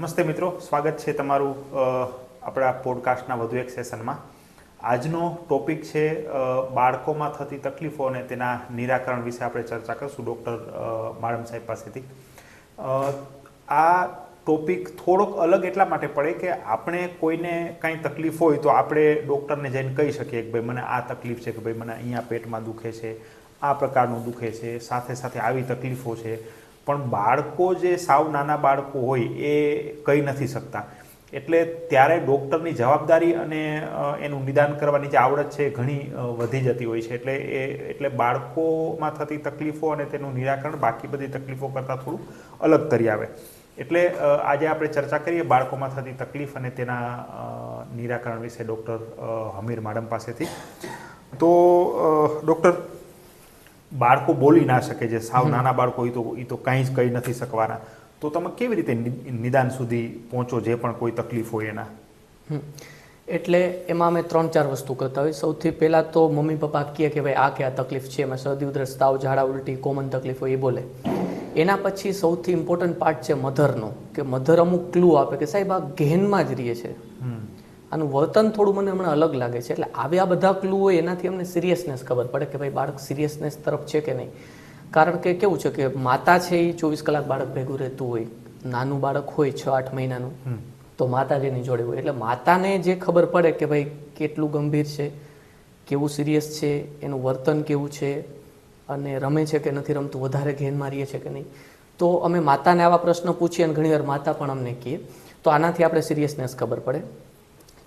નમસ્તે મિત્રો, સ્વાગત છે તમારું આપણા પોડકાસ્ટના વધુ એક સેશનમાં આજનો ટોપિક છે બાળકોમાં થતી તકલીફો અને તેના નિરાકરણ વિશે આપણે ચર્ચા કરીશું ડૉક્ટર માડમ સાહેબ પાસેથી. આ ટોપિક થોડોક અલગ એટલા માટે પડે કે આપણે કોઈને કાંઈ તકલીફ હોય તો આપણે ડૉક્ટરને જઈને કહી શકીએ કે ભાઈ મને આ તકલીફ છે કે ભાઈ મને અહીંયા પેટમાં દુખે છે, આ પ્રકારનું દુખે છે, સાથે સાથે આવી તકલીફો છે. પણ બાળકો જે સાવ નાના બાળકો હોય એ કહી નથી શકતા. એટલે ત્યારે ડૉક્ટરની જવાબદારી અને એનું નિદાન કરવાની જે આવડત છે ઘણી વધી જતી હોય છે. એટલે એ, એટલે બાળકોમાં થતી તકલીફો અને તેનું નિરાકરણ બાકી બધી તકલીફો કરતાં થોડું અલગ તરી આવે. એટલે આજે આપણે ચર્ચા કરીએ બાળકોમાં થતી તકલીફ અને તેના નિરાકરણ વિશે ડૉક્ટર હમીર મેડમ પાસેથી. તો ડૉક્ટર બાળકો બોલી ના શકે જે સાવ નાના બાળકો હોય તો એ તો કાંઈ જ કહી નથી શકવાના. તો તમે કેવી રીતે નિદાન સુધી પહોંચો જે પણ કોઈ તકલીફ હોય એના. એટલે એમાં અમે ત્રણ ચાર વસ્તુ કરતા હોય સૌથી પહેલાં તો મમ્મી પપ્પા કહે કે ભાઈ આ કે આ તકલીફ છે એમાં શરદી ઉધરસ તાવ ઝાડા ઉલટી કોમન તકલીફ હોય એ બોલે. એના પછી સૌથી ઇમ્પોર્ટન્ટ પાર્ટ છે મધરનો કે મધર અમુક ક્લુ આપે કે સાહેબ આ ગહેનમાં જ રહીએ છે. આનું વર્તન થોડું મને હમણાં અલગ લાગે છે. એટલે આવ્યા બધા ક્લુ હોય એનાથી અમને સિરિયસનેસ ખબર પડે કે ભાઈ બાળક સિરિયસનેસ તરફ છે કે નહીં. કારણ કે કેવું છે કે માતા છે એ ચોવીસ કલાક બાળક ભેગું રહેતું હોય નાનું બાળક હોય છ આઠ મહિનાનું તો માતા જેની જોડે હોય. એટલે માતાને જે ખબર પડે કે ભાઈ કેટલું ગંભીર છે કેવું સિરિયસ છે એનું વર્તન કેવું છે અને રમે છે કે નથી રમતું વધારે ઘેન મારીએ છે કે નહીં તો અમે માતાને આવા પ્રશ્ન પૂછીએ અને ઘણીવાર માતા પણ અમને કહીએ તો આનાથી આપણે સિરિયસનેસ ખબર પડે.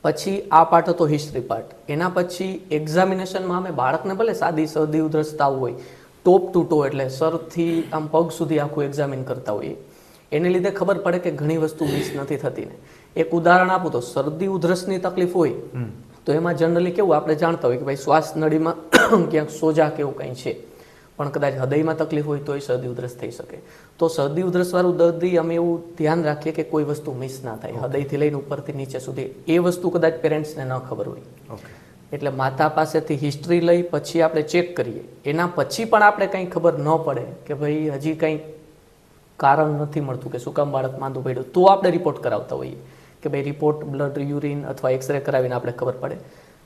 પછી આ પાઠ હતો હિસ્ટ્રી પાર્ટ એના પછી એક્ઝામિનેશનમાં અમે બાળકને ભલે સાદી શરદી ઉધરસતા હોય ટોપ ટુ ટો એટલે સરથી આમ પગ સુધી આખું એક્ઝામિન કરતા હોઈએ. એને લીધે ખબર પડે કે ઘણી વસ્તુ મિસ નથી થતી ને. એક ઉદાહરણ આપું તો શરદી ઉધરસની તકલીફ હોય તો એમાં જનરલી કેવું આપણે જાણતા હોય કે ભાઈ શ્વાસ નળીમાં ક્યાંક સોજા કેવું કંઈ છે. પણ કદાચ હૃદયમાં તકલીફ હોય તોય શરદી ઉધરસ થઈ શકે. તો શરદી ઉધરસવાળું દર્દી અમે એવું ધ્યાન રાખીએ કે કોઈ વસ્તુ મિસ ના થાય. હૃદયથી લઈને ઉપરથી નીચે સુધી એ વસ્તુ કદાચ પેરેન્ટ્સને ન ખબર હોય. એટલે માતા પાસેથી હિસ્ટ્રી લઈ પછી આપણે ચેક કરીએ. એના પછી પણ આપણે કંઈ ખબર ન પડે કે ભાઈ હજી કંઈ કારણ નથી મળતું કે શું કામ બાળક માંદું પડ્યું. તો આપણે રિપોર્ટ કરાવતા હોઈએ કે ભાઈ રિપોર્ટ બ્લડ યુરિન અથવા એક્સરે કરાવીને આપણે ખબર પડે.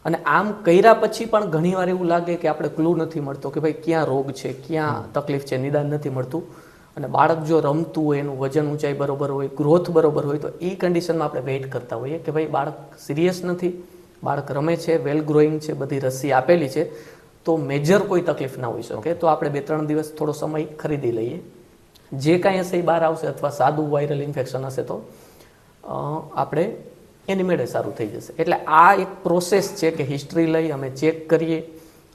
અને આમ કર્યા પછી પણ ઘણીવાર એવું લાગે કે આપણે ક્લુ નથી મળતો કે ભાઈ ક્યાં રોગ છે ક્યાં તકલીફ છે નિદાન નથી મળતું. અને બાળક જો રમતું હોય એનું વજન ઊંચાઈ બરોબર હોય ગ્રોથ બરોબર હોય તો એ કન્ડિશનમાં આપણે વેઇટ કરતા હોઈએ કે ભાઈ બાળક સિરિયસ નથી બાળક રમે છે વેલ ગ્રોઈંગ છે બધી રસી આપેલી છે તો મેજર કોઈ તકલીફ ના હોઈ શકે. તો આપણે બે ત્રણ દિવસ થોડો સમય ખરીદી લઈએ. જે કાંઈ હશે એ બહાર આવશે અથવા સાદું વાયરલ ઇન્ફેક્શન હશે તો આપણે એની મેળે સારું થઈ જશે. એટલે આ એક પ્રોસેસ છે કે હિસ્ટ્રી લઈ અમે ચેક કરીએ.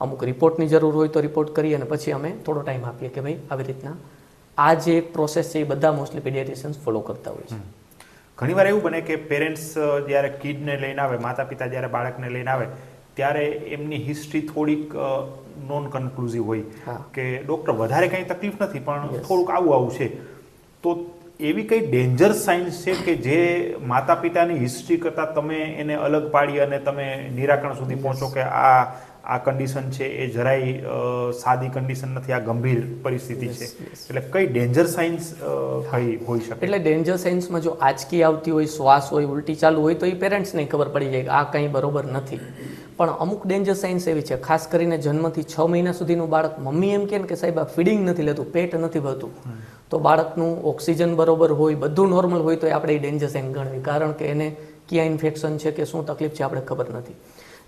અમુક રિપોર્ટની જરૂર હોય તો રિપોર્ટ કરીએ અને પછી અમે થોડો ટાઈમ આપીએ કે ભાઈ આવી રીતના આ જે એક પ્રોસેસ છે એ બધા મોસ્ટલી પીડિયાટ્રિશિયન્સ ફોલો કરતા હોય છે. ઘણીવાર એવું બને કે પેરેન્ટ્સ જ્યારે કિડને લઈને આવે માતા પિતા જ્યારે બાળકને લઈને આવે ત્યારે એમની હિસ્ટ્રી થોડીક નોન કન્ક્લુઝિવ હોય કે ડૉક્ટર વધારે કંઈ તકલીફ નથી પણ થોડુંક આવું આવું છે. તો એવી કઈ ડેન્જર સાઇન્સ છે કે જે માતા પિતાની હિસ્ટ્રી કરતાં તમે એને અલગ પાડી અને તમે નિરાકરણ સુધી પહોંચો કે આ આ કન્ડિશન છે એ જરાય સાદી કન્ડિશન નથી આ ગંભીર પરિસ્થિતિ છે. એટલે કઈ ડેન્જર સાઇન્સ કઈ હોઈ શકે? એટલે ડેન્જર સાઇન્સમાં જો આંચકી આવતી હોય શ્વાસ હોય ઉલટી ચાલુ હોય તો એ પેરેન્ટ્સને ખબર પડી જાય કે આ કંઈ બરોબર નથી. પણ અમુક ડેન્જર સાઇન્સ એવી છે ખાસ કરીને જન્મથી છ મહિના સુધીનું બાળક મમ્મી એમ કે સાહેબ આ ફીડિંગ નથી લેતું પેટ નથી ભરતું. તો બાળકનું ઓક્સિજન બરોબર હોય, બધું નોર્મલ હોય તો એ આપણે એ ડેન્જર સાઇન ગણવી. કારણ કે એને ક્યાં ઇન્ફેક્શન છે કે શું તકલીફ છે આપણે ખબર નથી.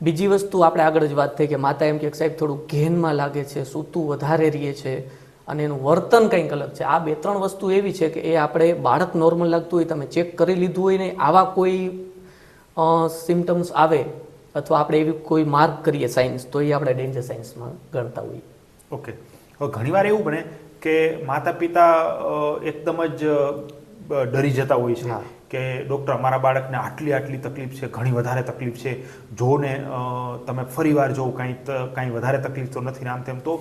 બીજી વસ્તુ આપણે આગળ જ વાત થઈ કે માતા એમ કે સાહેબ થોડું ઘેનમાં લાગે છે, સૂતું વધારે રહીએ છે અને એનું વર્તન કંઈક અલગ છે. આ બે ત્રણ વસ્તુ એવી છે કે એ આપણે બાળક નોર્મલ લાગતું હોય, તમે ચેક કરી લીધું હોય ને આવા કોઈ સિમ્ટમ્સ આવે અથવા આપણે એવી કોઈ માર્ક કરીએ સાયન્સ તો એ આપણે ડેન્જર સાયન્સમાં ગણતા હોઈએ. ઓકે ઘણીવાર એવું બને કે માતા પિતા એકદમ જ ડરી જતા હોય છે કે ડૉક્ટર અમારા બાળકને આટલી આટલી તકલીફ છે ઘણી વધારે તકલીફ છે. જો ને તમે ફરીવાર જો કાંઈ કાંઈ વધારે તકલીફ તો નથી આમ તેમ તો.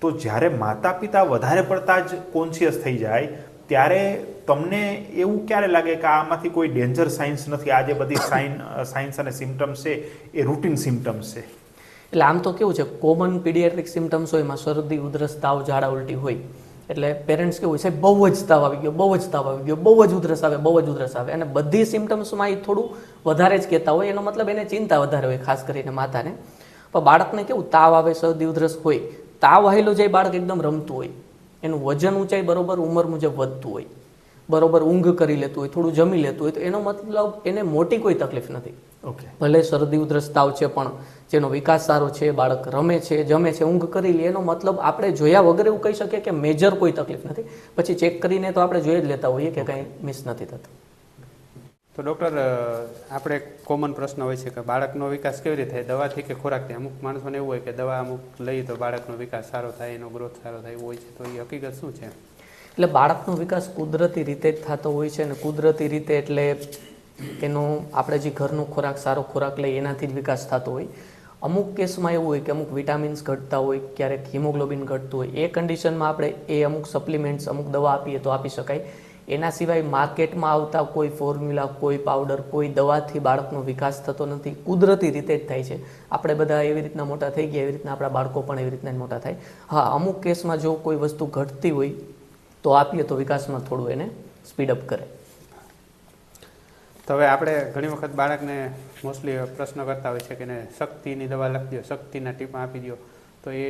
તો જ્યારે માતા પિતા વધારે પડતા જ કોન્શિયસ થઈ જાય ત્યારે તમને એવું ક્યારે લાગે કે આમાંથી કોઈ ડેન્જર સાયન્સ નથી? આ જે બધી સાઇન સાયન્સ અને સિમ્ટમ્સ છે એ રૂટીન સિમ્ટમ્સ છે? એટલે આમ તો કેવું છે કોમન પીડિયાટ્રિક સિમ્ટમ્સ હોય એમાં શરદી ઉધરસ તાવ ઝાડા ઉલટી હોય. એટલે પેરેન્ટ્સ કેવું છે બહુ જ તાવ આવી ગયો, બહુ જ તાવ આવી ગયો, બહુ જ ઉધરસ આવે, બહુ જ ઉધરસ આવે. અને બધી સિમ્ટમ્સમાં એ થોડું વધારે જ કહેતા હોય, એનો મતલબ એને ચિંતા વધારે હોય, ખાસ કરીને માતાને. પણ બાળકને કેવું, તાવ આવે, શરદી, ઉધરસ હોય, તાવ આવેલો જાય, બાળક એકદમ રમતું હોય. એનું વજન ઊંચાઈ બરોબર ઉંમર મુજબ વધતું હોય. બરોબર ઊંઘ કરી લેતું હોય, થોડું જમી લેતું હોય, તો એનો મતલબ એને મોટી કોઈ તકલીફ નથી. ભલે શરદી ઉધરસ તાવ છે પણ જેનો વિકાસ સારો છે બાળક રમે છે જમે છે ઊંઘ કરી લે એનો મતલબ આપણે જોયા વગર એવું કહી શકીએ કે મેજર કોઈ તકલીફ નથી. પછી ચેક કરીને તો આપણે જોઈ જ લેતા હોઈએ કે કંઈ મિસ નથી થતું. તો ડૉક્ટર આપણે કોમન પ્રશ્ન હોય છે કે બાળકનો વિકાસ કેવી રીતે થાય? દવાથી કે ખોરાકથી? અમુક માણસોને એવું હોય કે દવા અમુક લઈએ તો બાળકનો વિકાસ સારો થાય એનો ગ્રોથ સારો થાય એવું હોય છે. તો એ હકીકત શું છે? એટલે બાળકનો વિકાસ કુદરતી રીતે જ થતો હોય છે અને કુદરતી રીતે એટલે એનો આપણે જે ઘરનો ખોરાક, સારો ખોરાક લઈએ, એનાથી જ વિકાસ થતો હોય. અમુક કેસમાં એવું હોય કે અમુક વિટામિન્સ ઘટતા હોય, ક્યારેક હિમોગ્લોબિન ઘટતું હોય. એ કન્ડિશનમાં આપણે એ અમુક સપ્લિમેન્ટ્સ, અમુક દવા આપીએ તો આપી શકાય. એના સિવાય માર્કેટમાં આવતા કોઈ ફોર્મ્યુલા, કોઈ પાવડર, કોઈ દવાથી બાળકનો વિકાસ થતો નથી. કુદરતી રીતે જ થાય છે. આપણે બધા એવી રીતના મોટા થઈ ગયા, એવી રીતના આપણા બાળકો પણ એવી રીતના મોટા થાય. હા, અમુક કેસમાં જો કોઈ વસ્તુ ઘટતી હોય, તો આપીએ તો વિકાસમાં થોડું એને સ્પીડઅપ કરે. તો હવે આપણે ઘણી વખત બાળકને મોસ્ટલી પ્રશ્ન કરતા હોય છે કે એને શક્તિની દવા લખી દો શક્તિના ટીપા આપી દો તો એ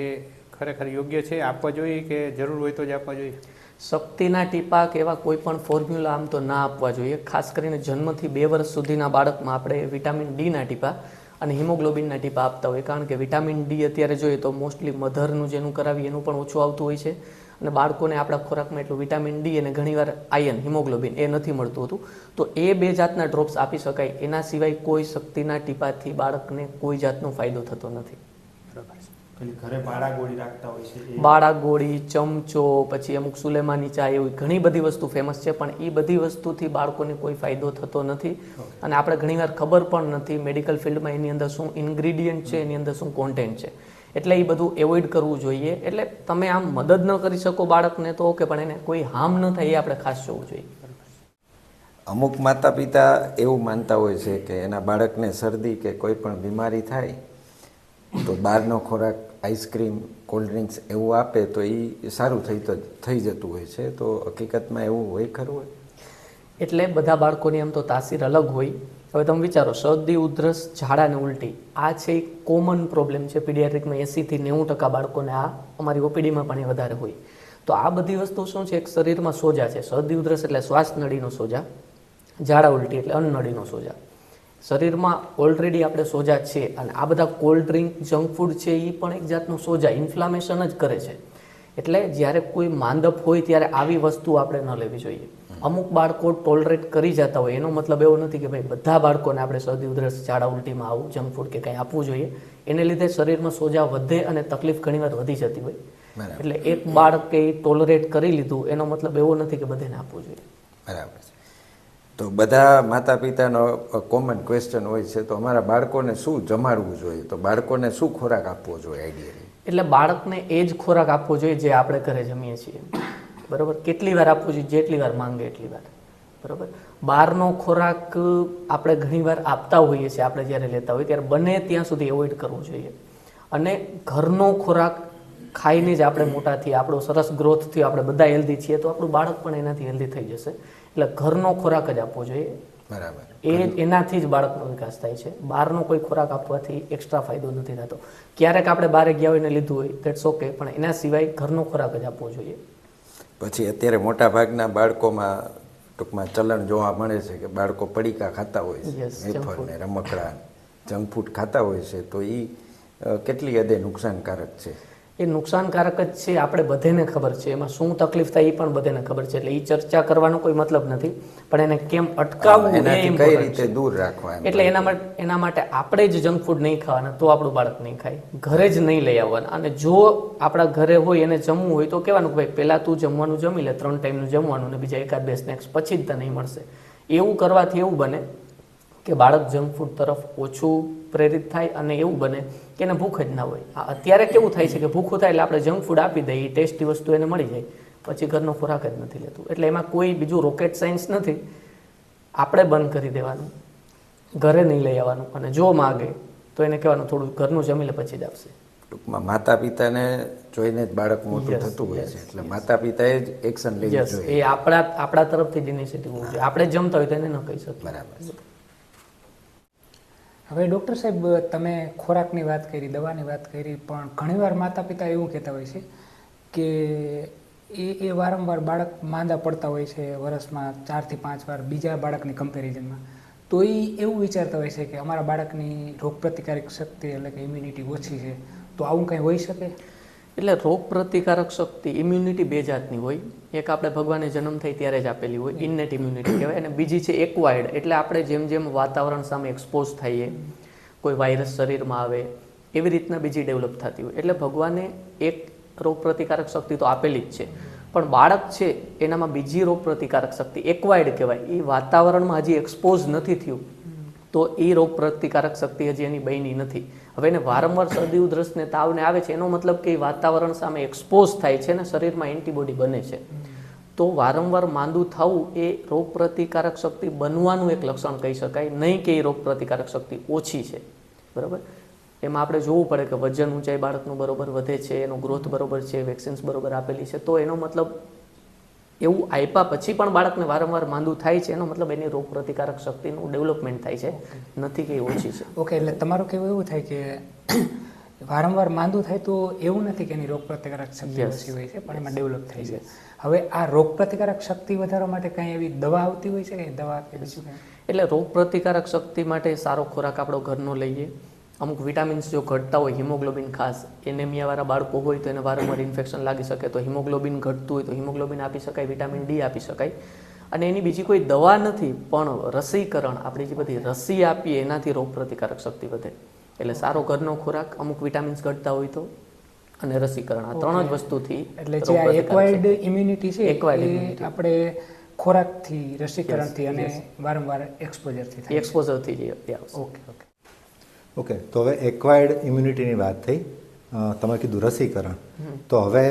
ખરેખર યોગ્ય છે? આપવા જોઈએ કે જરૂર હોય તો જ આપવા જોઈએ? શક્તિના ટીપા કે એવા કોઈ પણ ફોર્મ્યુલા આમ તો ના આપવા જોઈએ. ખાસ કરીને જન્મથી બે વર્ષ સુધીના બાળકમાં આપણે વિટામિન ડીના ટીપા અને હિમોગ્લોબિનના ટીપા આપતા હોય. કારણ કે વિટામિન ડી અત્યારે જોઈએ તો મોસ્ટલી મધરનું જેનું કરાવીએ એનું પણ ઓછું આવતું હોય છે. અને બાળકોને આપણા ખોરાકમાં એટલું વિટામિન ડી અને ઘણીવાર આયન હિમોગ્લોબિન એ નથી મળતું હતું. તો એ બે જાતના ડ્રોપ્સ આપી શકાય. એના સિવાય કોઈ શક્તિના ટીપાથી બાળકને કોઈ જાતનો ફાયદો થતો નથી. બાળા ગોળી ચમચો પછી અમુક સુલેમાની ચા એવી ઘણી બધી વસ્તુ ફેમસ છે પણ એ બધી વસ્તુથી બાળકોને કોઈ ફાયદો થતો નથી. અને આપણે ઘણીવાર ખબર પણ નથી મેડિકલ ફિલ્ડમાં એની અંદર શું ઇન્ગ્રીડિયન્ટ છે એની અંદર શું કોન્ટેન્ટ છે. એટલે એ બધું એવોઇડ કરવું જોઈએ. એટલે તમે આમ મદદ ન કરી શકો બાળકને તો ઓકે પણ એને કોઈ હાર્મ ન થાય એ આપણે ખાસ જોવું જોઈએ. અમુક માતા પિતા એવું માનતા હોય છે કે એના બાળકને શરદી કે કોઈ પણ બીમારી થાય તો બહારનો ખોરાક આઈસ્ક્રીમ કોલ્ડ ડ્રિંક્સ એવું આપે તો એ સારું થઈ તો થઈ જતું હોય છે. તો હકીકતમાં એવું હોય ખરું? હોય એટલે બધા બાળકોની આમ તો તાસીર અલગ હોય. હવે તમે વિચારો શરદી ઉધરસ ઝાડા ને ઉલટી. આ છે એક કોમન પ્રોબ્લેમ છે પીડિયાટ્રિકમાં એંસીથી નેવું ટકા બાળકોને આ અમારી ઓપીડીમાં પણ એ વધારે હોય. તો આ બધી વસ્તુ શું છે? એક શરીરમાં સોજા છે. શરદી ઉધરસ એટલે શ્વાસ નળીનો સોજા, ઝાડા ઉલટી એટલે અન્નનળીનો સોજા. શરીરમાં ઓલરેડી આપણે સોજા છે અને આ બધા કોલ્ડ ડ્રિંક જંક ફૂડ છે એ પણ એક જાતનું સોજા ઇન્ફ્લામેશન જ કરે છે. એટલે જ્યારે કોઈ માંદપ હોય ત્યારે આવી વસ્તુ આપણે ન લેવી જોઈએ. અમુક બાળકો ટોલરેટ કરી જતા હોય. એનો મતલબ એવો નથી કે ભાઈ બધા બાળકોને આપણે શરદી ઉધરસ ઝાડા ઉલટીમાં આવું જંક ફૂડ કે કંઈ આપવું જોઈએ. એને લીધે શરીરમાં સોજા વધે અને તકલીફ ઘણીવાર વધી જતી હોય. એટલે એક બાળકે ટોલરેટ કરી લીધું એનો મતલબ એવો નથી કે બધાને આપવું જોઈએ. બરાબર છે. તો બધા માતા પિતાનો કોમન ક્વેશ્ચન હોય છે તો અમારા બાળકોને શું જમાડવું જોઈએ? તો બાળકોને શું ખોરાક આપવો જોઈએ આઈડિયા એટલે બાળકને એ જ ખોરાક આપવો જોઈએ જે આપણે ઘરે જમીએ છીએ. બરાબર? કેટલી વાર આપવું જોઈએ જેટલી વાર માંગે એટલી વાર. બરાબર? બહારનો ખોરાક આપણે ઘણીવાર આપતા હોઈએ છીએ આપણે જ્યારે લેતા હોઈએ ત્યારે બને ત્યાં સુધી એવોઇડ કરવું જોઈએ. અને ઘરનો ખોરાક ખાઈને જ આપણે મોટા થઈએ આપણો સરસ ગ્રોથ થયો આપણે બધા હેલ્ધી છીએ તો આપણું બાળક પણ એનાથી હેલ્ધી થઈ જશે. એટલે ઘરનો ખોરાક જ આપવો જોઈએ. બરાબર. એ એનાથી જ બાળકનો વિકાસ થાય છે. બહારનો કોઈ ખોરાક આપવાથી એક્સ્ટ્રા ફાયદો નથી થતો. ક્યારેક આપણે બહાર ગયા હોય ને લીધું હોય દેટ્સ ઓકે પણ એના સિવાય ઘરનો ખોરાક જ આપવો જોઈએ. પછી અત્યારે મોટા ભાગના બાળકોમાં ટૂંકમાં ચલણ જોવા મળે છે કે બાળકો પડીકા ખાતા હોય છે વેફર ને રમકડા જંક ફૂડ ખાતા હોય છે તો એ કેટલી હદે નુકસાનકારક છે? એ નુકસાનકારક જ છે આપણે બધાને ખબર છે. એમાં શું તકલીફ થાય એ પણ બધાને ખબર છે. એટલે એ ચર્ચા કરવાનો કોઈ મતલબ નથી. પણ એને કેમ અટકાવવું કઈ રીતે દૂર રાખવા એટલે એના માટે એના માટે આપણે જ જંક ફૂડ નહીં ખાવાના તો આપણું બાળક નહીં ખાય. ઘરે જ નહીં લઈ આવવાના. અને જો આપણા ઘરે હોય એને જમવું હોય તો કહેવાનું કે ભાઈ પહેલાં તું જમવાનું જમી લે ત્રણ ટાઈમનું જમવાનું ને બીજા એકાદ બે સ્નેક્સ પછી જ તને નહીં મળશે. એવું કરવાથી એવું બને કે બાળક જંક ફૂડ તરફ ઓછું પ્રેરિત થાય અને એવું બને કે એને ભૂખ જ ના હોય. અત્યારે કેવું થાય છે કે ભૂખું થાય એટલે આપણે જંક ફૂડ આપી દઈએ ટેસ્ટી વસ્તુ એને મળી જાય પછી ઘરનો ખોરાક જ નથી લેતું. એટલે એમાં કોઈ બીજું રોકેટ સાયન્સ નથી. આપણે બંધ કરી દેવાનું. ઘરે નહીં લઈ આવવાનું. અને જો માગે તો એને કહેવાનું થોડું ઘરનું જમી લે પછી જ આપશે. ટૂંકમાં માતા પિતાને જોઈને જ બાળક મોટું થતું હોય છે. એટલે માતા પિતાએ જ એક્શન લેવું જોઈએ. એ આપણા આપણા તરફથી જ ઇનિશિયેટિવ હોવું જોઈએ. આપણે જમતા હોય તો એને ન કહી શકીએ. બરાબર. હવે ડૉક્ટર સાહેબ, તમે ખોરાકની વાત કરી, દવાની વાત કરી, પણ ઘણીવાર માતા પિતા એવું કહેતા હોય છે કે એ એ વારંવાર બાળક માંદા પડતા હોય છે વર્ષમાં ચારથી પાંચ વાર, બીજા બાળકની કમ્પેરિઝનમાં તો એ એવું વિચારતા હોય છે કે અમારા બાળકની રોગપ્રતિકારક શક્તિ એટલે કે ઇમ્યુનિટી ઓછી છે. તો આવું કંઈ હોઈ શકે? એટલે રોગ પ્રતિકારક શક્તિ ઇમ્યુનિટી બે જાતની હોય. એક આપણે ભગવાને જન્મ થઈ ત્યારે જ આપેલી હોય ઇન્નેટ ઇમ્યુનિટી કહેવાય. અને બીજી છે એક્વાયર્ડ એટલે આપણે જેમ જેમ વાતાવરણ સામે એક્સપોઝ થઈએ, કોઈ વાયરસ શરીરમાં આવે, એવી રીતના બીજી ડેવલપ થતી હોય. એટલે ભગવાને એક રોગ પ્રતિકારક શક્તિ તો આપેલી જ છે. પણ બાળક છે, એનામાં બીજી રોગ પ્રતિકારક શક્તિ એક્વાયર્ડ કહેવાય. એ વાતાવરણમાં હજી એક્સપોઝ નથી થયું. તો એ રોગ પ્રતિકારક શક્તિ હજી એની બની નથી. હવે એને વારંવાર શરદી ઉધરસ ને તાવને આવે છે, એનો મતલબ કે એ વાતાવરણ સામે એક્સપોઝ થાય છે ને, શરીરમાં એન્ટીબોડી બને છે. તો વારંવાર માંદું થવું એ રોગ પ્રતિકારક શક્તિ બનવાનું એક લક્ષણ કહી શકાય, નહીં કે એ રોગ પ્રતિકારક શક્તિ ઓછી છે. બરાબર? એમાં આપણે જોવું પડે કે વજન ઊંચાઈ બાળકનું બરોબર વધે છે, એનો ગ્રોથ બરોબર છે વેક્સિન્સ બરોબર આપેલી છે, તો એનો મતલબ એવું આપ્યા પછી પણ બાળકને વારંવાર માંદું થાય છે. એનો મતલબ એની રોગ પ્રતિકારક શક્તિનું ડેવલપમેન્ટ થાય છે. નથી કે ઓછી છે. ઓકે એટલે તમારું કેવું એવું થાય કે વારંવાર માંદું થાય તો એવું નથી કે એની રોગ પ્રતિકારક શક્તિ ઓછી હોય છે પણ એમાં ડેવલપ થાય છે. હવે આ રોગ પ્રતિકારક શક્તિ વધારવા માટે કંઈ એવી દવા આવતી હોય છે કે દવા કે બીજું કંઈ? એટલે રોગ પ્રતિકારક શક્તિ માટે સારો ખોરાક આપણો ઘરનો લઈએ. અમુક વિટામિન્સ જો ઘટતા હોય હિમોગ્લોબિન ખાસ એનેમિયાવાળા બાળકો હોય તો એને વારંવાર ઇન્ફેક્શન લાગી શકે. તો હિમોગ્લોબિન ઘટતું હોય તો હિમોગ્લોબિન આપી શકાય વિટામિન ડી આપી શકાય. અને એની બીજી કોઈ દવા નથી પણ રસીકરણ આપણી જે બધી રસી આપીએ એનાથી રોગ પ્રતિકારક શક્તિ વધે. એટલે સારો ઘરનો ખોરાક અમુક વિટામિન્સ ઘટતા હોય તો અને રસીકરણ. આ ત્રણ જ વસ્તુથી એટલે જે આ એક્વાયર્ડ ઇમ્યુનિટી છે એક્વાયર્ડ. આપણે ખોરાકથી રસીકરણથી અને વારંવાર એક્સપોઝરથી એક્સપોઝરથી ઓકે ઓકે. ઓકે તો હવે એક્વાયર્ડ ઇમ્યુનિટીની વાત થઈ. તમે કીધું રસીકરણ. તો હવે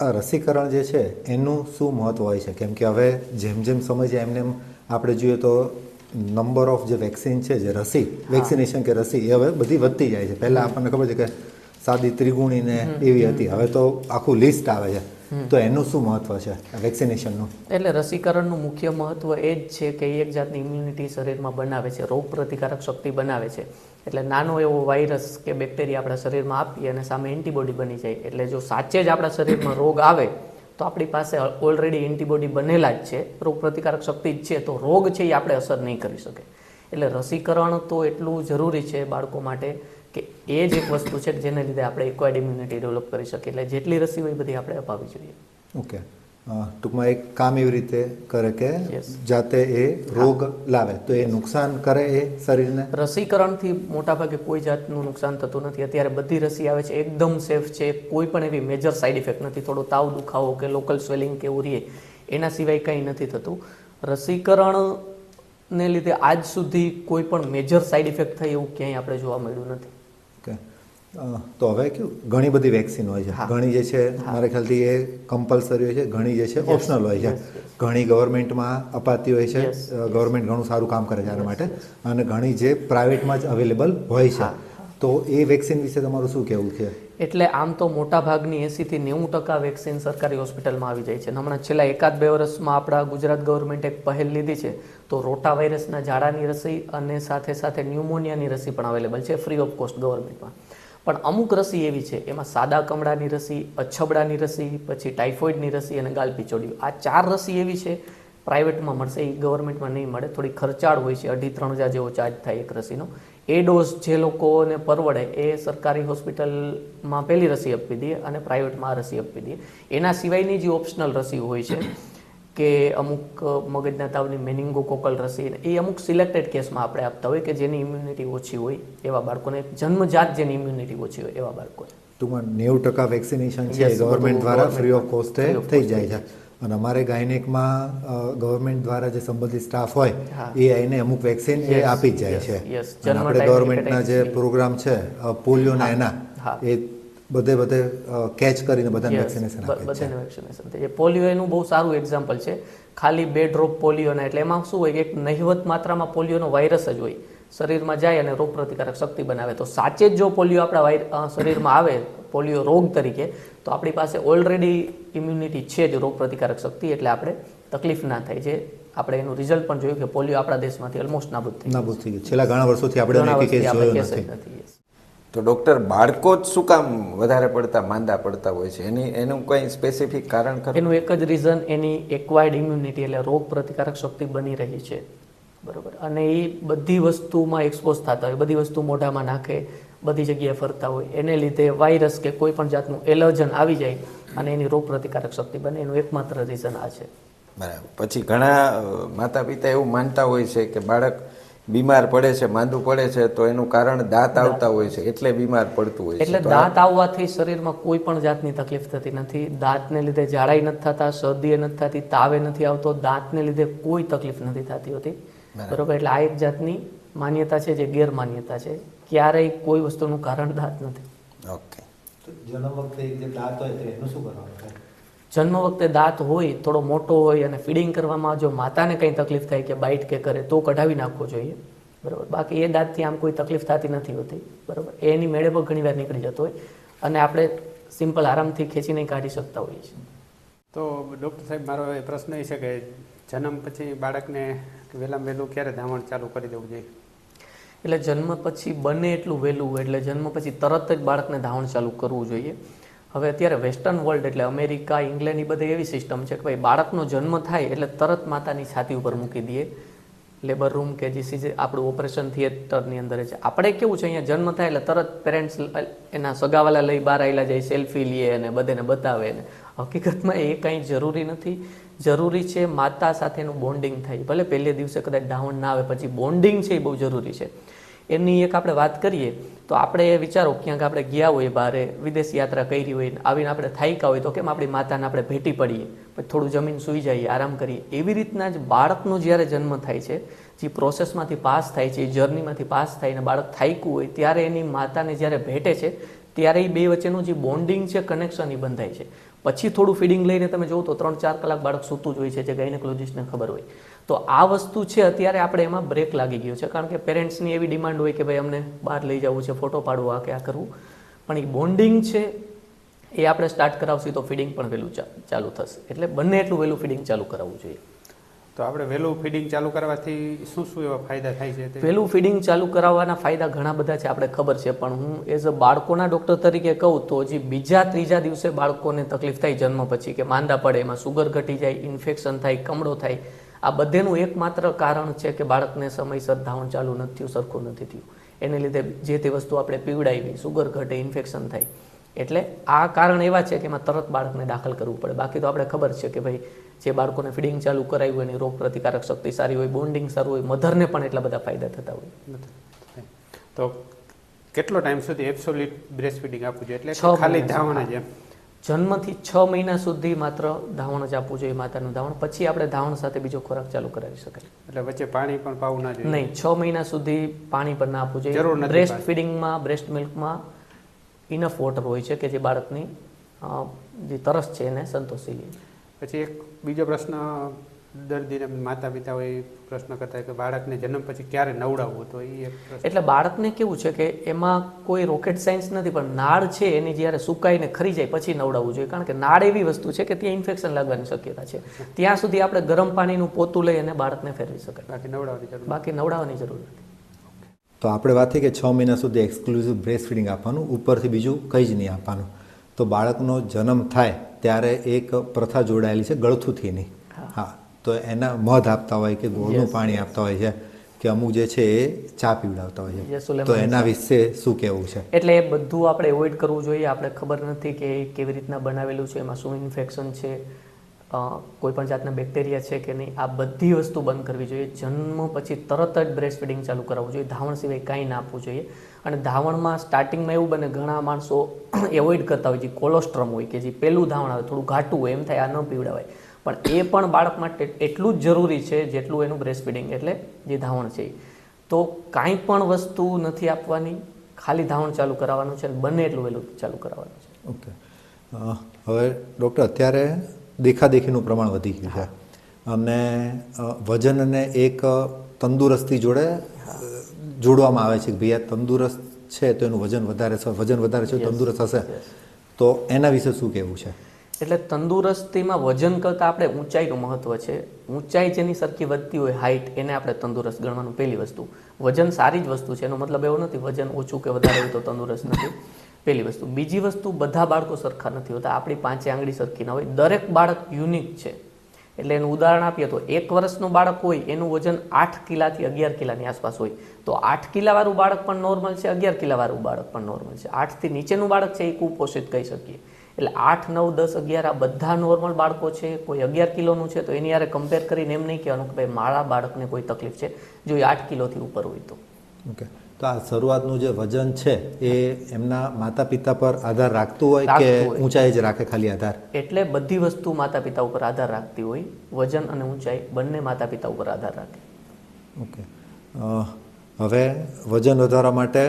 આ રસીકરણ જે છે એનું શું મહત્વ હોય છે? કેમ કે હવે જેમ જેમ સમય છે એમને એમ આપણે જોઈએ તો નંબર ઓફ જે વેક્સિન છે જે રસી વેક્સિનેશન કે રસી એ હવે બધી વધતી જાય છે. પહેલાં આપણને ખબર છે કે સાદી ત્રિગુણીને એવી હતી. હવે તો આખું લિસ્ટ આવે છે. તો એનું શું મહત્વ છે? વેક્સિનેશનનું એટલે રસીકરણનું મુખ્ય મહત્વ એ જ છે કે એક જાતની ઇમ્યુનિટી શરીરમાં બનાવે છે રોગ પ્રતિકારક શક્તિ બનાવે છે. એટલે નાનો એવો વાયરસ કે બેક્ટેરિયા આપણા શરીરમાં આપીએ અને સામે એન્ટીબોડી બની જાય. એટલે જો સાચે જ આપણા શરીરમાં રોગ આવે, તો આપણી પાસે ઓલરેડી એન્ટીબોડી બનેલા જ છે. રોગ પ્રતિકારક શક્તિ જ છે, તો રોગ છે એ આપણે અસર નહીં કરી શકે. એટલે રસીકરણ તો એટલું જરૂરી છે બાળકો માટે કે એ જ એક વસ્તુ છે જેને લીધે આપણે એક્વાયર્ડ ઇમ્યુનિટી ડેવલપ કરી શકીએ. એટલે જેટલી રસી હોય બધી આપણે અપાવી જોઈએ. ઓકે. ટૂંકમાં એક કામ એવી રીતે કરે કે જાતે એ રોગ લાવે. તો એ નુકસાન કરે એ શરીરને? રસીકરણથી મોટાભાગે કોઈ જાતનું નુકસાન થતું નથી. અત્યારે બધી રસી આવે છે એકદમ સેફ છે. કોઈ પણ એવી મેજર સાઇડ ઇફેક્ટ નથી. થોડો તાવ દુખાવો કે લોકલ સ્વેલિંગ કે એવું રહે એના સિવાય કંઈ નથી થતું. રસીકરણને લીધે આજ સુધી કોઈ પણ મેજર સાઇડ ઇફેક્ટ થઈ એવું ક્યાંય આપણે જોવા મળ્યું નથી. તો હવે કયું ઘણી બધી વેક્સિન હોય છે. ઘણી જે છે મારા ખ્યાલથી એ કમ્પલસરી હોય છે ઘણી જે છે ઓપ્શનલ હોય છે. ઘણી ગવર્મેન્ટમાં અપાતી હોય છે. ગવર્મેન્ટ ઘણું સારું કામ કરે છે આના માટે. અને ઘણી જે પ્રાઇવેટમાં જ અવેલેબલ હોય છે. તો એ વેક્સિન વિશે તમારું શું કહેવું છે? એટલે આમ તો મોટા ભાગની એંસીથી નેવું ટકા વેક્સિન સરકારી હોસ્પિટલમાં આવી જાય છે. હમણાં છેલ્લા એકાદ બે વર્ષમાં આપણા ગુજરાત ગવર્મેન્ટે એક પહેલ લીધી છે. તો રોટા વાયરસના ઝાડાની રસી અને સાથે સાથે ન્યુમોનિયાની રસી પણ અવેલેબલ છે ફ્રી ઓફ કોસ્ટ ગવર્મેન્ટમાં પણ અમુક રસી એવી છે, એમાં સાદા કમળાની રસી, અછબડાની રસી, પછી ટાઇફોઇડની રસી અને ગાલપીચોડિયું આ ચાર રસી એવી છે, પ્રાઇવેટમાં મળશે એ ગવર્મેન્ટમાં નહીં મળે. થોડી ખર્ચાળ હોય છે, અઢી ત્રણ હજાર જેવો ચાર્જ થાય એક રસીનો. એ ડોઝ જે લોકોને પરવડે, એ સરકારી હોસ્પિટલમાં પહેલી રસી આપી દઈએ અને પ્રાઇવેટમાં આ રસી આપી દઈએ. એના સિવાયની જે ઓપ્શનલ રસી હોય છે કે અમુક મગજના તાવની મેનિંગોકોકલ રસી એ અમુક સિલેક્ટેડ કેસમાં આપણે આપતા હોય કે જેની ઇમ્યુનિટી ઓછી હોય એવા બાળકોને જન્મજાત જેની ઇમ્યુનિટી ઓછી હોય એવા બાળકોને. ટૂંકમાં નેવું ટકા વેક્સિનેશન છે ગવર્મેન્ટ દ્વારા ફ્રી ઓફ કોસ્ટે થઈ જાય છે. અને અમારે ગાયનેકમાં ગવર્મેન્ટ દ્વારા જે સંબંધિત સ્ટાફ હોય એ આઈને અમુક વેક્સિન એ આપી જ જાય છે. આપણે ગવર્મેન્ટના જે પ્રોગ્રામ છે પોલિયોના એના. એ બધે બધે કેચ કરીને બધાને વેક્સિનેશન બધાને વેક્સિનેશન થાય. છે પોલિયો એનું બહુ સારું એક્ઝામ્પલ છે. ખાલી બે ડ્રોપ પોલિયોના એટલે એમાં શું હોય કે એક નહિવત માત્રામાં પોલિયોનો વાયરસ જ હોય. શરીરમાં જાય અને રોગ પ્રતિકારક શક્તિ બનાવે. તો સાચે જ જો પોલિયો આપણા વાયર શરીરમાં આવે પોલિયો રોગ તરીકે તો આપણી પાસે ઓલરેડી ઇમ્યુનિટી છે જ રોગ પ્રતિકારક શક્તિ એટલે આપણે તકલીફ ના થાય. છે આપણે એનું રિઝલ્ટ પણ જોયું કે પોલિયો આપણા દેશમાંથી ઓલમોસ્ટ નાબૂદ થઈ ગયું. નાબૂદ થઈ ગયું છેલ્લા ઘણા વર્ષોથી આપણે કેસ જોયો નથી. તો ડૉક્ટર બાળકો જ શું કામ વધારે પડતા માંદા પડતા હોય છે? એની એનું કંઈ સ્પેસિફિક કારણ ખરું? એનું એક જ રીઝન એની એક્વાયર્ડ ઇમ્યુનિટી એટલે રોગ પ્રતિકારક શક્તિ બની રહી છે. બરોબર. અને એ બધી વસ્તુમાં એક્સપોઝ થતા હોય બધી વસ્તુ મોઢામાં નાખે બધી જગ્યાએ ફરતા હોય એને લીધે વાયરસ કે કોઈ પણ જાતનું એલર્જન આવી જાય અને એની રોગ પ્રતિકારક શક્તિ બને. એનું એકમાત્ર રીઝન આ છે. બરાબર. પછી ઘણા માતા પિતા એવું માનતા હોય છે કે બાળક બીમાર પડે છે માંદું પડે છે તો એનું કારણ દાંત આવતા હોય છે એટલે બીમાર પડતું હોય એટલે છે. એટલે દાંત આવવાથી શરીરમાં કોઈ પણ જાતની તકલીફ થતી નથી. દાંતને લીધે જાડાઈ નથી થતા શરદી નથી થતી તાવે નથી આવતો દાંતને લીધે કોઈ તકલીફ નથી થતી હોતી. બરોબર. એટલે આ એક જાતની માન્યતા છે જે ગેરમાન્યતા છે. ક્યારેય કોઈ વસ્તુનું કારણ દાંત નથી. ઓકે. જન્મ વખતે જે દાંત હોય એનું શું કરવાનું જન્મ વખતે દાંત હોય થોડો મોટો હોય અને ફીડિંગ કરવામાં જો માતાને કંઈ તકલીફ થાય કે બાઇટ કે કરે તો કઢાવી નાખવો જોઈએ. બરાબર? બાકી એ દાંતથી આમ કોઈ તકલીફ થતી નથી હોતી. બરાબર? એની મેળે પણ ઘણીવાર નીકળી જતો હોય. અને આપણે સિમ્પલ આરામથી ખેંચીને કાઢી શકતા હોઈએ છીએ. તો ડૉક્ટર સાહેબ મારો એ પ્રશ્ન એ છે કે જન્મ પછી બાળકને વહેલામાં વહેલું ક્યારે ધાવણ ચાલુ કરી દેવું જોઈએ? એટલે જન્મ પછી બને એટલું વહેલું એટલે જન્મ પછી તરત જ બાળકને ધાવણ ચાલુ કરવું જોઈએ. હવે અત્યારે વેસ્ટર્ન વર્લ્ડ એટલે અમેરિકા, ઇંગ્લેન્ડ, એ બધી એવી સિસ્ટમ છે કે ભાઈ બાળકનો જન્મ થાય એટલે તરત માતાની છાતી ઉપર મૂકી દઈએ. લેબર રૂમ કે જે સીજે આપણું ઓપરેશન થિયેટરની અંદર છે. આપણે કેવું છે, અહીંયા જન્મ થાય એટલે તરત પેરેન્ટ્સ એના સગાવાલા લઈ બહાર આવેલા જાય સેલ્ફી લે અને બધાને બતાવે ને હકીકતમાં એ કંઈ જરૂરી નથી. જરૂરી છે માતા સાથેનું બોન્ડિંગ થાય. ભલે પહેલે દિવસે કદાચ ડાઉન ના આવે, પછી બોન્ડિંગ છે એ બહુ જરૂરી છે. એની એક આપણે વાત કરીએ, તો આપણે એ વિચારો ક્યાંક આપણે ગયા હોય બહારે વિદેશ યાત્રા કરી હોય, આવીને આપણે થાયકા હોય, તો કેમ આપણી માતાને આપણે ભેટી પડીએ? પછી થોડું જમીન સૂઈ જઈએ, આરામ કરીએ. એવી રીતના જ બાળકનો જ્યારે જન્મ થાય છે, જે પ્રોસેસમાંથી પાસ થાય છે, એ જર્નીમાંથી પાસ થાય ને બાળક થાયકું હોય, ત્યારે એની માતાને જ્યારે ભેટે છે, ત્યારે એ બે વચ્ચેનું જે બોન્ડિંગ છે, કનેક્શન એ બંધાય છે. પછી થોડું ફીડિંગ લઈને તમે જોવો તો ત્રણ ચાર કલાક બાળક સૂતું જ હોય છે, જે ગાયનેકોલોજીસ્ટને ખબર હોય. તો આ વસ્તુ છે, અત્યારે આપણે એમાં બ્રેક લાગી ગયો છે, કારણ કે પેરેન્ટ્સની એવી ડિમાન્ડ હોય કે ભાઈ અમને બહાર લઈ જવું છે ફોટો પાડવો, આ કે આ કરવું. પણ એ બોન્ડિંગ છે, એ આપણે સ્ટાર્ટ કરાવશું તો ફીડિંગ પણ વહેલું ચાલુ થશે. એટલે બંને એટલું વહેલું ફીડિંગ ચાલુ કરાવવું જોઈએ. તો આપણે વહેલું ફીડિંગ ચાલુ કરવાથી શું શું એવા ફાયદા થાય છે વહેલું ફીડિંગ ચાલુ કરાવવાના ફાયદા ઘણા બધા છે, આપણે ખબર છે, પણ હું એઝ અ બાળકોના ડૉક્ટર તરીકે કહું તો હજી બીજા ત્રીજા દિવસે બાળકોને તકલીફ થાય જન્મ પછી કે માંદા પડે, એમાં સુગર ઘટી જાય ઇન્ફેક્શન થાય, કમળો થાય, આ બધેનું એકમાત્ર કારણ છે કે બાળકને સમયસર ધાવણ ચાલુ નથી થયું, સરખું નથી થયું. એને લીધે જે તે વસ્તુ આપણે પીવડાવી સુગર ઘટે ઇન્ફેક્શન થાય એટલે આ કારણ એવા છે કે એમાં તરત બાળકને દાખલ કરવું પડે. બાકી તો આપણે ખબર છે કે ભાઈ જે બાળકોને ફીડિંગ ચાલુ કરાવ્યું એની રોગ પ્રતિકારક શક્તિ સારી હોય બોન્ડિંગ સારું હોય મધરને પણ એટલા બધા ફાયદા થતા હોય. તો કેટલો ટાઈમ સુધી એબ્સોલ્યુટ બ્રેસ્ટ ફીડિંગ આપવું જોઈએ? એટલે છ ખાલી ધાવણ જ એમ? જન્મથી છ મહિના સુધી માત્ર ધાવણ જ આપવું જોઈએ માતાનું ધાવણ. પછી આપણે ધાવણ સાથે બીજો ખોરાક ચાલુ કરાવી શકાય. એટલે વચ્ચે પાણી પણ પાવું ના જોઈએ? નહીં છ મહિના સુધી પાણી પણ ના આપવું જોઈએ. બ્રેસ્ટ ફીડિંગમાં બ્રેસ્ટ મિલ્કમાં ઇનફ વોટર હોય છે કે જે બાળકની જે તરસ છે એને સંતોષી લે. પછી એક બીજો પ્રશ્ન દર્દીને માતા પિતા હોય એ પ્રશ્ન કરતા કે બાળકને જન્મ પછી ક્યારે નવડાવવું? તો એ એક એટલે બાળકને કેવું છે કે એમાં કોઈ રોકેટ સાયન્સ નથી પણ નાળ છે એની જ્યારે સુકાઈને ખરી જાય પછી નવડાવવું જોઈએ. કારણ કે નાળ એવી વસ્તુ છે કે ત્યાં ઇન્ફેક્શન લાગવાની શક્યતા છે. ત્યાં સુધી આપણે ગરમ પાણીનું પોતું લઈ અને બાળકને ફેરવી શકાય. બાકી નવડાવવાની જરૂર બાકી નવડાવવાની જરૂર નથી. તો આપણે વાત થઈ કે છ મહિના સુધી એક્સક્લુઝિવ બ્રેસ્ટ ફીડિંગ આપવાનું ઉપરથી બીજું કંઈ જ નહીં આપવાનું. તો બાળકનો જન્મ થાય ત્યારે એક પ્રથા જોડાયેલી છે ગળથુથીની. હા. તો એના મધ આપતા હોય કે ગોળનું પાણી આપતા હોય છે કે અમુક જે છે એ ચા પીવડાવતા હોય છે. તો એના વિશે શું કહેવું છે? એટલે એ બધું આપણે એવોઇડ કરવું જોઈએ. આપણે ખબર નથી કે એ કેવી રીતના બનાવેલું છે એમાં શું ઇન્ફેક્શન છે અ, કોઈ પણ જાતના બેક્ટેરિયા છે કે નહીં આ બધી વસ્તુ બંધ કરવી જોઈએ. જન્મ પછી તરત જ બ્રેસ્ટ ફીડિંગ ચાલુ કરાવવું જોઈએ. ધાવણ સિવાય કાંઈ ના આપવું જોઈએ. અને ધાવણમાં સ્ટાર્ટિંગમાં એવું બને ઘણા માણસો એવોઇડ કરતા હોય જે કોલોસ્ટ્રમ હોય કે જે પહેલું ધાવણ આવે થોડું ઘાટું હોય એમ થાય આ ન પીવડાવાય. પણ એ પણ બાળક માટે એટલું જ જરૂરી છે જેટલું એનું બ્રેસ્ટ ફીડિંગ એટલે જે ધાવણ છે તો કાંઈ પણ વસ્તુ નથી આપવાની. ખાલી ધાવણ ચાલુ કરાવવાનું છે અને બને એટલું વહેલું ચાલુ કરાવવાનું છે. ઓકે. હવે ડૉક્ટર અત્યારે દેખાદેખીનું પ્રમાણ વધી ગયું છે. અને વજનને એક તંદુરસ્તી જોડે જોડવામાં આવે છે કે ભાઈ આ તંદુરસ્ત છે તો એનું વજન વધારે છે વજન વધારે છે તંદુરસ્ત હશે. તો એના વિશે શું કહેવું છે? એટલે તંદુરસ્તીમાં વજન કરતાં આપણે ઊંચાઈનું મહત્વ છે. ઊંચાઈ જેની સરખી વધતી હોય હાઇટ એને આપણે તંદુરસ્ત ગણવાનું પહેલી વસ્તુ. વજન સારી જ વસ્તુ છે. એનો મતલબ એવો નથી વજન ઓછું કે વધારે હોય તો તંદુરસ્ત નથી. પહેલી વસ્તુ. બીજી વસ્તુ, બધા બાળકો સરખા નથી હોતા. આપણી પાંચે આંગળી સરખી ના હોય. દરેક બાળક યુનિક છે. એટલે એનું ઉદાહરણ આપીએ તો એક વર્ષનું બાળક હોય, એનું વજન આઠ કિલાથી અગિયાર કિલાની આસપાસ હોય. તો આઠ કિલાવાળું બાળક પણ નોર્મલ છે, અગિયાર કિલાવાળું બાળક પણ નોર્મલ છે. આઠથી નીચેનું બાળક છે એ કુપોષિત કહી શકીએ. એટલે આઠ, નવ, દસ, અગિયાર આ બધા નોર્મલ બાળકો છે. કોઈ અગિયાર કિલોનું છે તો એની યારે કમ્પેર કરીને એમ નહીં કહેવાનું કે ભાઈ મારા બાળકને કોઈ તકલીફ છે, જો એ આઠ કિલોથી ઉપર હોય તો. ઓકે તો આ શરૂઆતનું જે વજન છે એ એમના માતા પિતા પર આધાર રાખતું હોય કે ઊંચાઈ જ રાખે ખાલી આધાર? એટલે બધી વસ્તુ માતા પિતા ઉપર આધાર રાખતી હોય વજન અને ઊંચાઈ બંને માતા પિતા ઉપર આધાર રાખે. ઓકે. હવે વજન વધારવા માટે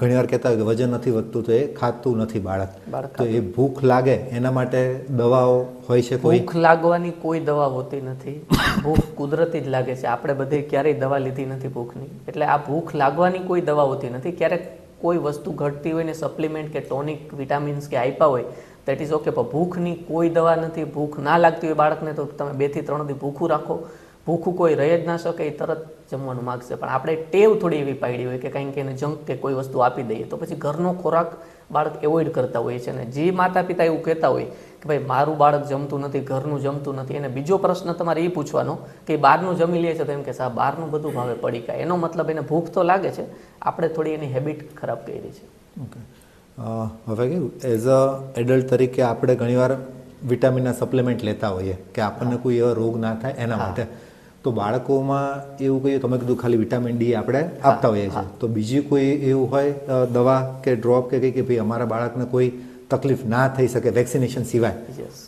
ઘણીવાર કહેતા હોય કે વજન નથી વધતું તો એ ખાતું નથી બાળક. બાળક તો એ ભૂખ લાગે એના માટે દવાઓ હોય છે કોઈ? ભૂખ લાગવાની કોઈ દવા હોતી નથી. ભૂખ કુદરતી જ લાગે છે. આપણે બધે ક્યારેય દવા લીધી નથી ભૂખની. એટલે આ ભૂખ લાગવાની કોઈ દવા હોતી નથી. ક્યારેક કોઈ વસ્તુ ઘટતી હોય ને સપ્લિમેન્ટ કે ટોનિક વિટામિન્સ કે આપ્યા હોય દેટ ઇઝ ઓકે પણ ભૂખની કોઈ દવા નથી. ભૂખ ના લાગતી હોય બાળકને તો તમે બેથી ત્રણ દી ભૂખું રાખો. ભૂખું કોઈ રહી જ ના શકે એ તરત જમવાનું માગશે. પણ આપણે ટેવ થોડી એવી પાડી હોય કે કંઈક એને જંક કે કોઈ વસ્તુ આપી દઈએ તો પછી ઘરનો ખોરાક બાળક એવોઇડ કરતા હોય છે. અને જે માતા પિતા એવું કહેતા હોય કે ભાઈ મારું બાળક જમતું નથી ઘરનું જમતું નથી એને બીજો પ્રશ્ન તમારે એ પૂછવાનો કે બહારનું જમી લે છે તો એમ કે સાહેબ બહારનું બધું ભાવે પડી કાય એનો મતલબ એને ભૂખ તો લાગે છે આપણે થોડી એની હેબિટ ખરાબ કરી છે. ઓકે. હવે કેવું? એઝ અ એડલ્ટ તરીકે આપણે ઘણીવાર વિટામિનના સપ્લિમેન્ટ લેતા હોઈએ કે આપણને કોઈ એવો રોગ ના થાય એના માટે. તો બાળકોમાં એવું કહીએ તમે કીધું ખાલી વિટામિન ડી આપણે આપતા હોઈએ છીએ. તો બીજી કોઈ એવું હોય દવા કે ડ્રોપ કે કંઈ કે ભાઈ અમારા બાળકને કોઈ તકલીફ ના થઈ શકે વેક્સિનેશન સિવાય? યસ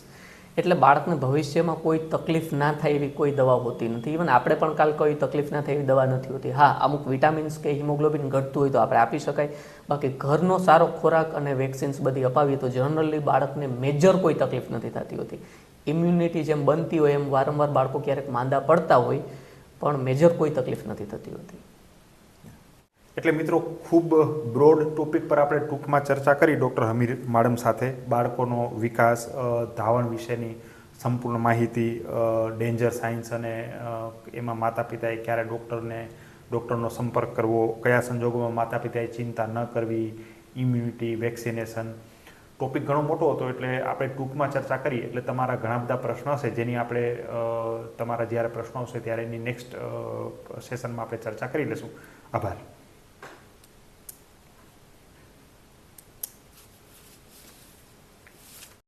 એટલે બાળકને ભવિષ્યમાં કોઈ તકલીફ ના થાય એવી કોઈ દવા હોતી નથી. ઇવન આપણે પણ કાલ કોઈ તકલીફ ના થાય એવી દવા નથી હોતી. હા અમુક વિટામિન્સ કે હિમોગ્લોબિન ઘટતું હોય તો આપણે આપી શકાય. બાકી ઘરનો સારો ખોરાક અને વેક્સિન્સ બધી અપાવીએ તો જનરલી બાળકને મેજર કોઈ તકલીફ નથી થતી હોતી. ઇમ્યુનિટી જેમ બનતી હોય એમ વારંવાર બાળકો ક્યારેક માંદા પડતા હોય, પણ મેજર કોઈ તકલીફ નથી થતી હોતી. એટલે મિત્રો, ખૂબ બ્રોડ ટોપિક પર આપણે ટૂંકમાં ચર્ચા કરી ડૉક્ટર હમીર માડમ સાથે. બાળકોનો વિકાસ ધાવણ વિશેની સંપૂર્ણ માહિતી ડેન્જર સાયન્સ અને એમાં માતા પિતાએ ક્યારે ડૉક્ટરને, ડૉક્ટરનો સંપર્ક કરવો, કયા સંજોગોમાં માતા પિતાએ ચિંતા ન કરવી ઇમ્યુનિટી વેક્સિનેશન ટોપિક ઘણો મોટો હતો એટલે આપણે ટૂંકમાં ચર્ચા કરી એટલે તમારા ઘણા બધા પ્રશ્નો હશે, જેની આપણે તમારા જ્યારે પ્રશ્નો હશે ત્યારે એની નેક્સ્ટ સેશનમાં આપણે ચર્ચા કરી લઈશું. આભાર.